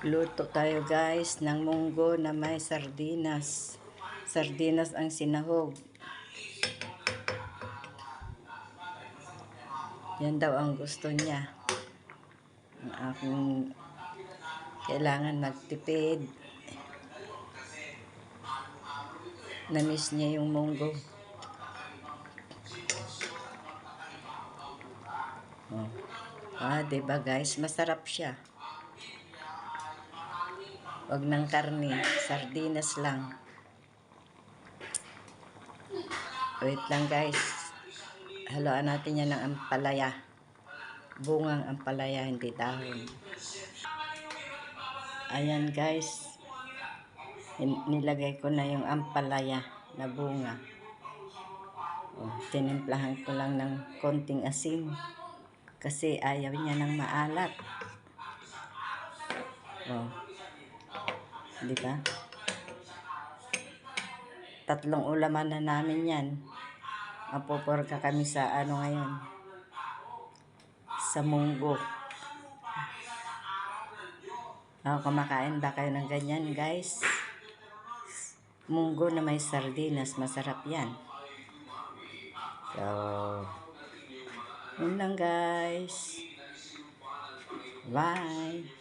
Luto tayo guys ng munggo na may sardinas. Sardinas ang sinahog. Yan daw ang gusto niya. Ang aking kailangan magtipid. Namiss niya yung munggo. Oh. Ah, 'di ba guys? Masarap siya. Wag ng karne, sardinas lang. Wait lang guys. Haluan natin yan ng ampalaya. Bungang ampalaya, hindi dahon. Ayan guys. Nilagay ko na yung ampalaya na bunga. Oh, tinimplahan ko lang ng konting asin. Kasi ayaw niya ng maalat. Oh. Di ba? Tatlong ulaman na namin yan. Mapuporka kami sa ano ngayon. Sa munggo. Oh, kumakain ba kayo ng ganyan, guys? Munggo na may sardinas, masarap yan. So, yun lang guys. Bye.